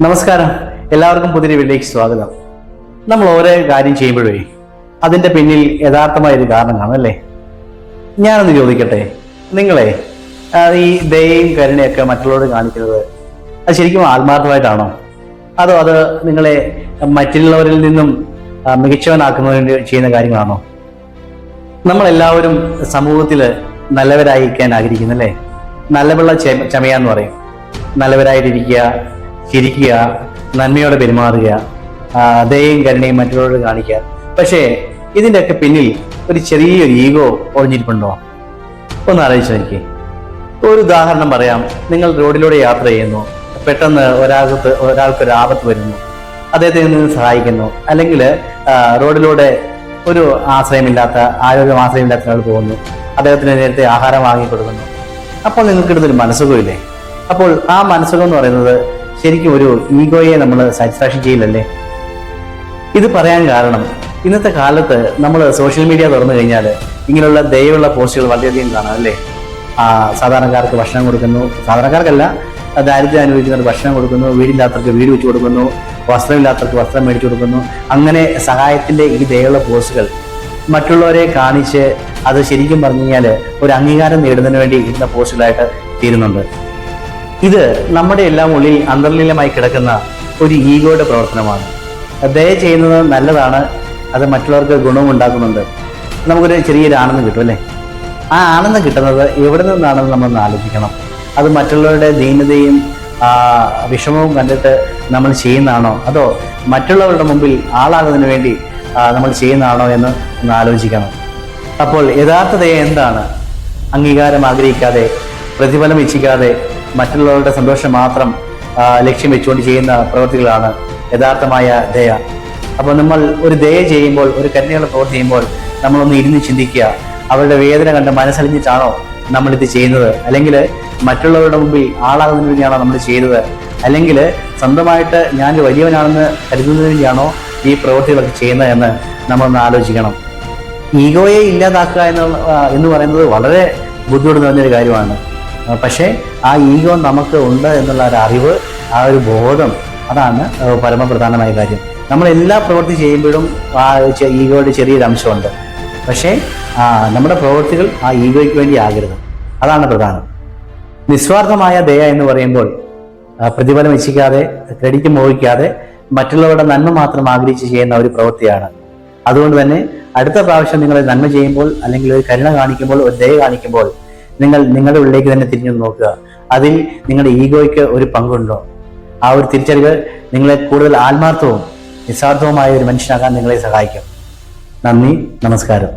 നമസ്കാരം. എല്ലാവർക്കും പുതിയ വീട്ടിലേക്ക് സ്വാഗതം. നമ്മൾ ഓരോ കാര്യം ചെയ്യുമ്പോഴേ അതിന്റെ പിന്നിൽ യഥാർത്ഥമായ ഒരു കാരണം കാണും അല്ലേ? ഞാനൊന്ന് ചോദിക്കട്ടെ. നിങ്ങളെ ഈ ദയയും കരുണയൊക്കെ മറ്റുള്ളവരോട് കാണിക്കുന്നത് അത് ശരിക്കും ആത്മാർത്ഥമായിട്ടാണോ? അതോ അത് നിങ്ങളെ മറ്റുള്ളവരിൽ നിന്നും മികച്ചവനാക്കുന്നതിന് ചെയ്യുന്ന കാര്യങ്ങളാണോ? നമ്മളെല്ലാവരും സമൂഹത്തിൽ നല്ലവരായിരിക്കാൻ ആഗ്രഹിക്കുന്നല്ലേ? നല്ലവെള്ള ചമയാന്ന് പറയും. നല്ലവരായിട്ടിരിക്കുക ചിരിക്കുക നന്മയോടെ പെരുമാറുക ദയയും കരുണയും മറ്റുള്ളവരോട് കാണിക്കുക. പക്ഷേ ഇതിന്റെയൊക്കെ പിന്നിൽ ഒരു ചെറിയൊരു ഈഗോ ഒളിഞ്ഞിരിപ്പുണ്ടോ? ഒന്ന് ആലോചിച്ച് നോക്കി ഒരു ഉദാഹരണം പറയാം. നിങ്ങൾ റോഡിലൂടെ യാത്ര ചെയ്യുന്നു. പെട്ടെന്ന് ഒരാൾക്ക് ഒരാൾക്ക് ഒരു ആപത്ത് വരുന്നു. അദ്ദേഹത്തെ നിന്ന് സഹായിക്കുന്നു. അല്ലെങ്കിൽ റോഡിലൂടെ ഒരു ആശ്രയമില്ലാത്ത ആരോഗ്യം ആശ്രയമില്ലാത്ത ഒരാൾ പോകുന്നു. അദ്ദേഹത്തിന് നേരത്തെ ആഹാരം വാങ്ങി കൊടുക്കുന്നു. അപ്പോൾ നിങ്ങൾക്കിടുന്നൊരു മനസ്സുഖമില്ലേ? അപ്പോൾ ആ മനസ്സുഖം എന്ന് പറയുന്നത് ശരിക്കും ഒരു ഈഗോയെ നമ്മൾ സാറ്റിസ്ഫാക്ഷൻ ചെയ്യില്ലല്ലേ? ഇത് പറയാൻ കാരണം ഇന്നത്തെ കാലത്ത് നമ്മൾ സോഷ്യൽ മീഡിയ തുറന്നു കഴിഞ്ഞാൽ ഇങ്ങനെയുള്ള ദയവുള്ള പോസ്റ്റുകൾ വളരെയധികം കാണാം അല്ലേ? ആ സാധാരണക്കാർക്ക് ഭക്ഷണം കൊടുക്കുന്നു. സാധാരണക്കാർക്കല്ല ദാരിദ്ര്യം അനുഭവിക്കുന്നവർക്ക് ഭക്ഷണം കൊടുക്കുന്നു വീടില്ലാത്തവർക്ക് വീട് വെച്ച് കൊടുക്കുന്നു വസ്ത്രമില്ലാത്തവർക്ക് വസ്ത്രം മേടിച്ചു കൊടുക്കുന്നു. അങ്ങനെ സഹായത്തിന്റെ ഈ ദയയുള്ള പോസ്റ്റുകൾ മറ്റുള്ളവരെ കാണിച്ച് അത് ശരിക്കും പറഞ്ഞു കഴിഞ്ഞാൽ ഒരു അംഗീകാരം നേടുന്നതിന് വേണ്ടി ഇടുന്ന പോസ്റ്റുകളായിട്ട് തീരുന്നുണ്ട്. ഇത് നമ്മുടെ എല്ലാം ഉള്ളിൽ അന്തർലീലമായി കിടക്കുന്ന ഒരു ഈഗോയുടെ പ്രവർത്തനമാണ്. ദയ ചെയ്യുന്നത് നല്ലതാണ്. അത് മറ്റുള്ളവർക്ക് ഗുണവും ഉണ്ടാക്കുന്നുണ്ട്. നമുക്കൊരു ചെറിയൊരു ആനന്ദം കിട്ടും അല്ലേ? ആ ആനന്ദം കിട്ടുന്നത് എവിടെ നിന്നാണെന്ന് നമ്മൾ ആലോചിക്കണം. അത് മറ്റുള്ളവരുടെ ദീനതയും വിഷമവും കണ്ടിട്ട് നമ്മൾ ചെയ്യുന്നതാണോ? അതോ മറ്റുള്ളവരുടെ മുമ്പിൽ ആളാകുന്നതിന് വേണ്ടി നമ്മൾ ചെയ്യുന്നതാണോ എന്ന് ഒന്ന് ആലോചിക്കണം. അപ്പോൾ യഥാർത്ഥതയെ എന്താണ്? അംഗീകാരം ആഗ്രഹിക്കാതെ പ്രതിഫലം ഇച്ഛിക്കാതെ മറ്റുള്ളവരുടെ സന്തോഷം മാത്രം ലക്ഷ്യം വെച്ചുകൊണ്ട് ചെയ്യുന്ന പ്രവൃത്തികളാണ് യഥാർത്ഥമായ ദയ. അപ്പോൾ നമ്മൾ ഒരു ദയ ചെയ്യുമ്പോൾ ഒരു കരുണയുള്ള പ്രവൃത്തി ചെയ്യുമ്പോൾ നമ്മളൊന്ന് ഇരുന്ന് ചിന്തിക്കുക അവരുടെ വേദന കണ്ട് മനസ്സലിഞ്ഞിട്ടാണോ നമ്മൾ ഇത് ചെയ്യുന്നത്? അല്ലെങ്കിൽ മറ്റുള്ളവരുടെ മുമ്പിൽ ആളാകുന്നതിന് വേണ്ടിയാണോ നമ്മൾ ചെയ്തത്? അല്ലെങ്കിൽ സ്വന്തമായിട്ട് ഞാൻ വലിയവനാണെന്ന് കരുതുന്നതിന് വേണ്ടിയാണോ ഈ പ്രവൃത്തികളൊക്കെ ചെയ്യുന്നത് എന്ന് നമ്മളൊന്ന് ആലോചിക്കണം. ഈഗോയെ ഇല്ലാതാക്കുക എന്നുള്ള എന്ന് പറയുന്നത് വളരെ ബുദ്ധിമുട്ട് നിറഞ്ഞൊരു കാര്യമാണ്. പക്ഷേ ആ ഈഗോ നമുക്ക് ഉണ്ട് എന്നുള്ള ഒരു അറിവ് ആ ഒരു ബോധം അതാണ് പരമപ്രധാനമായ കാര്യം. നമ്മൾ എല്ലാ പ്രവൃത്തി ചെയ്യുമ്പോഴും ആ ഈഗോയുടെ ചെറിയൊരു അംശമുണ്ട്. പക്ഷേ നമ്മുടെ പ്രവൃത്തികൾ ആ ഈഗോയ്ക്ക് വേണ്ടി ആകരുത്. അതാണ് പ്രധാനം. നിസ്വാർത്ഥമായ ദയ എന്ന് പറയുമ്പോൾ പ്രതിഫലം ഇച്ഛിക്കാതെ ക്രെഡിറ്റ് മോഹിക്കാതെ മറ്റുള്ളവരുടെ നന്മ മാത്രം ആഗ്രഹിച്ച് ചെയ്യുന്ന ഒരു പ്രവൃത്തിയാണ്. അതുകൊണ്ട് തന്നെ അടുത്ത പ്രാവശ്യം നിങ്ങൾ നന്മ ചെയ്യുമ്പോൾ അല്ലെങ്കിൽ ഒരു കരുണ കാണിക്കുമ്പോൾ ഒരു ദയ കാണിക്കുമ്പോൾ നിങ്ങൾ നിങ്ങളുടെ ഉള്ളിലേക്ക് തന്നെ തിരിഞ്ഞു നോക്കുക. അതിൽ നിങ്ങളുടെ ഈഗോയ്ക്ക് ഒരു പങ്കുണ്ടോ? ആ ഒരു തിരിച്ചറിവ് നിങ്ങളെ കൂടുതൽ ആത്മാർത്ഥവും നിസ്വാർത്ഥവുമായ ഒരു മനുഷ്യനാകാൻ നിങ്ങളെ സഹായിക്കും. നന്ദി നമസ്കാരം.